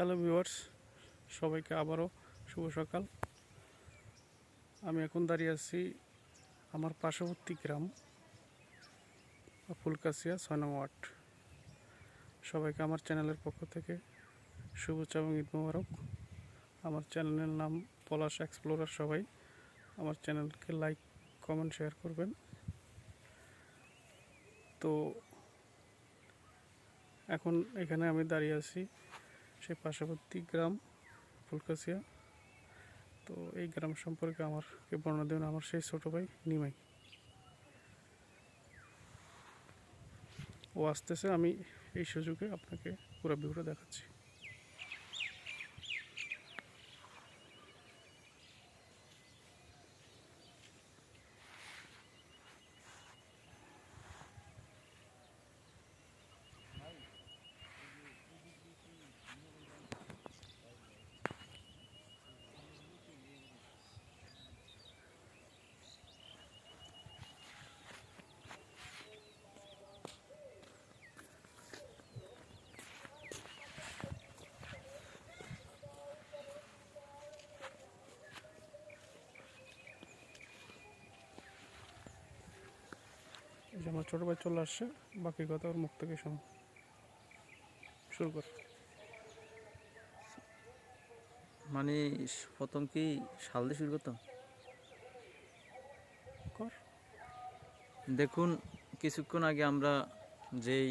Hello viewers সবাইকে আবারও শুভ সকাল। আমি এখন দাঁড়িয়ে আছি আমার পার্শ্ববর্তী গ্রাম, ফুলকাশিয়া, ছয় নং ওয়ার্ড। সবাইকে আমার চ্যানেলের পক্ষ থেকে শুভেচ্ছা এবং ঈদ মোবারক। আমার চ্যানেলের নাম পলাশ এক্সপ্লোরার সবাই। আমার চ্যানেলকে লাইক, কমেন্ট, শেয়ার করবেন। তো এখন এখানে আমি দাঁড়িয়ে আছি সেই পার্শ্ববর্তী গ্রাম ফুলকাসিয়া তো এই গ্রাম সম্পর্কে আমারকে বর্ণনা দেবেন? আমার সেই ছোটো ভাই নিমাই। ও আসতেছে, আমি এই সুযোগে আপনাকে পুরো ভিউটা দেখাচ্ছি। আমার ছোট ভাই চলে আসছে বাকি কথা ওর মুখ থেকে শুনুন। শুরু কর। মানে প্রথম কি শাল দিয়ে শুরু করতাম? কর। দেখুন কিছুক্ষণ আগে আমরা যেই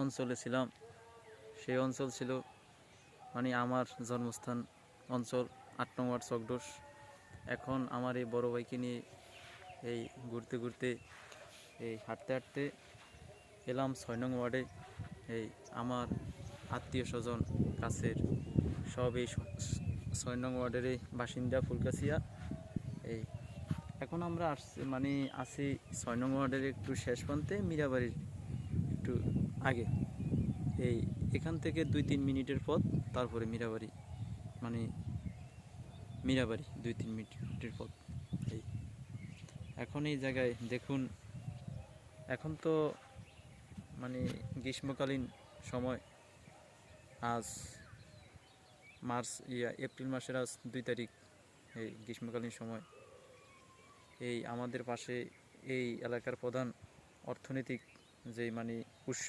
অঞ্চলে ছিলাম সেই অঞ্চল ছিল মানে আমার জন্মস্থান অঞ্চল আট নং ওয়ার্ড চকডোস এখন আমার এই বড় ভাইকে নিয়ে এই ঘুরতে ঘুরতে এই হাঁটতে হাঁটতে এলাম ছয় নং ওয়ার্ডে। এই আমার আত্মীয় স্বজন, কাছের সব এই ছয় নং ওয়ার্ডের এই বাসিন্দা ফুলকাছিয়া। এই এখন আমরা আসছি মানে আছি ছয় নং ওয়ার্ডের একটু শেষ প্রান্তে, মীরাবাড়ির একটু আগে। এই এখান থেকে দুই তিন মিনিটের পথ, তারপরে মীরাবাড়ি মানে মীরাবাড়ি দুই তিন মিনিটের পথ। এই এখন এই জায়গায় দেখুন এখন তো মানে গ্রীষ্মকালীন সময়। আজ মার্চ ইয়া এপ্রিল মাসের আজ দুই তারিখ এই গ্রীষ্মকালীন সময়। এই আমাদের পাশে এই এলাকার প্রধান অর্থনৈতিক যে মানে উৎস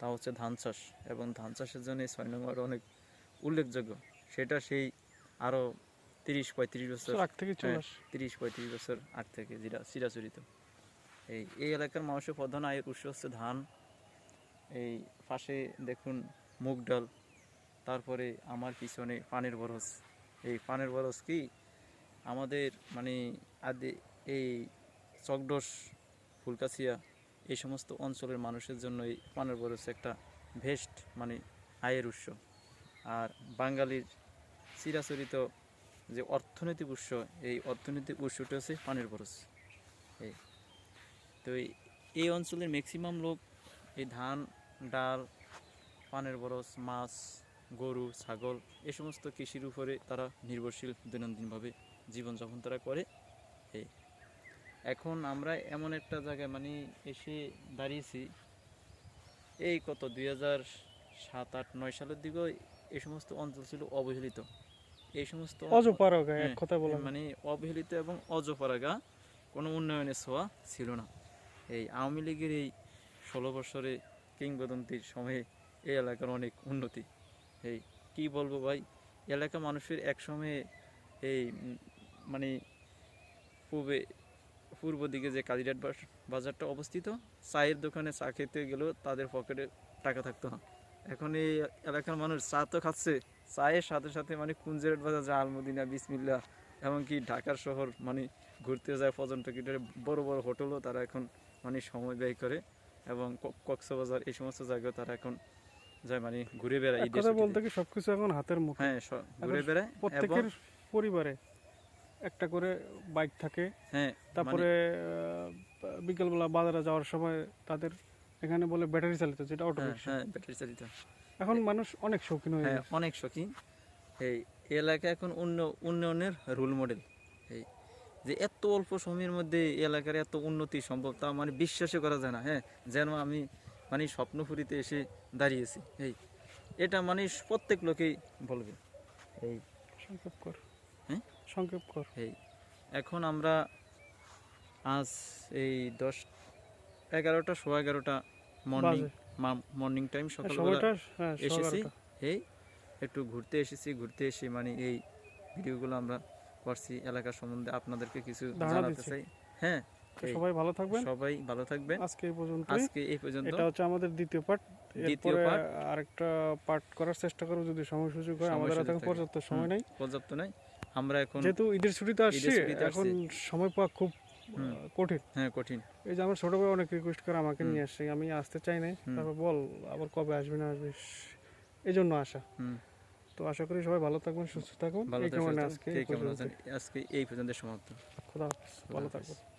তা হচ্ছে ধান চাষ। এবং ধান চাষের জন্য ছয় নম্বর অনেক উল্লেখযোগ্য। সেটা সেই আরও তিরিশ পঁয়ত্রিশ বছর আগ থেকে হ্যাঁ, তিরিশ পঁয়ত্রিশ বছর আগ থেকে যেটা চিরাচরিত। এই এই এলাকার মানুষের প্রধান আয়ের উৎস হচ্ছে ধান। এই পাশে দেখুন মুগ ডাল, তারপরে আমার পিছনে পানের বরস এই পানের বরস কি? আমাদের মানে আদি, এই চকডোস, ফুলকাছিয়া, এই সমস্ত অঞ্চলের মানুষের জন্য এই পানের বরস একটা ভেস্ট মানে আয়ের উৎস। আর বাঙালির চিরাচরিত যে অর্থনৈতিক উৎস, এই অর্থনৈতিক উৎসটা হচ্ছে পানের বরস এই তো এই- অঞ্চলের ম্যাক্সিমাম লোক এই ধান ডাল পানের বরস মাছ গরু ছাগল এই সমস্ত কৃষির উপরে তারা নির্ভরশীল দৈনন্দিনভাবে জীবনযাপন তারা করে। এই এখন আমরা এমন একটা জায়গায় মানে এসে দাঁড়িয়েছি এই কত দুই হাজার সাত আট নয় সালের দিকেও এই সমস্ত অঞ্চল ছিল অবহেলিত। এই সমস্ত অজপারগা এক হ্যাঁ, কথা বলে মানে অবহেলিত এবং অজপাড়াগা কোনো উন্নয়নের ছোঁয়া ছিল না। এই আওয়ামী লীগের এই ষোলো বছরে কিংবদন্তির সময়ে এই এলাকার অনেক উন্নতি। এই কি বলব ভাই? এলাকা মানুষের এক সময়ে এই মানে পূর্বে পূর্ব দিকে যে কাজিরাট বাজারটা অবস্থিত, চায়ের দোকানে চা খেতে গেলেও তাদের পকেটে টাকা থাকতো না। এখন এই এলাকার মানুষ চা তো খাচ্ছে। চায়ের সাথে সাথে মানে কুঞ্জেরট বাজার যা আলমদিনা বিসমিল্লা, এমনকি ঢাকার শহর মানে ঘুরতে যায় পর্যটকের বড় বড় হোটেলও তারা এখন মানে সময় ব্যয় করে এবং কক্সবাজার এই সমস্ত জায়গায় তারা এখন যায় মানে ঘুরে বেড়ায় কথা বলতে কি সবকিছু এখন হাতের মুঠো। হ্যাঁ ঘুরে বেড়ায় প্রত্যেকের পরিবারে একটা করে বাইক থাকে। হ্যাঁ তারপরে আহ, বিকেলবেলা বাজারে যাওয়ার সময় তাদের এখানে বলে ব্যাটারি চালিত যেটা অটো হ্যাঁ, হ্যাঁ ব্যাটারি চালিত। এখন মানুষ অনেক শৌখিন হয়ে হ্যাঁ অনেক শৌখিন। এই এলাকা এখন উন্ন- উন্নয়নের রোল মডেল এই যে এত অল্প সময়ের মধ্যে এই এলাকার এত উন্নতি সম্ভব তা মানে বিশ্বাসই করা যায় না হ্যাঁ? যেন আমি মানে স্বপ্নপুরীতে এসে দাঁড়িয়েছি এই। এটা মানুষ প্রত্যেক লোকেই বলবে এই। সংক্ষেপ কর। হ্যাঁ? সংক্ষেপ কর। এই এখন আমরা আজ এই দশ এগারোটা সোয়া এগারোটা মর্নিং মর্নিং টাইম সকালবেলা হ্যাঁ এসেছি। এই একটু ঘুরতে এসেছি ঘুরতে এসে মানে এই ভিডিওগুলো আমরা করছি এলাকা সম্বন্ধে আপনাদেরকে কিছু জানাতে চাই। হ্যাঁ সবাই ভালো থাকবেন। সবাই ভালো থাকবেন। আজকে এই পর্যন্ত আজকে এই পর্যন্ত। এটা হচ্ছে আমাদের দ্বিতীয় পার্ট দ্বিতীয় part। আরেকটা পার্ট করার চেষ্টা করব যদি সময় সুযোগ হয়। আমাদের এখন পর্যাপ্ত সময়। নেই। পর্যাপ্ত নয় আমরা এখন যেহেতু ঈদের ছুটিতে আসছি এখন সময় পাওয়া খুব কঠিন। হ্যাঁ কঠিন। এই যে আমার ছোট ভাই অনেক রিকোয়েস্ট করে আমাকে নিয়ে আসছে। আমি আসতে চাই না তারপর বল আবার কবে আসবি না আসবি? এই জন্য আসা তো আশা করি সবাই ভালো থাকবেন সুস্থ থাকুন আজকে এই কেমন পর্যন্ত আজকে এই পর্যন্ত সমাপ্ত। খোদা ভালো থাকব থাকবেন।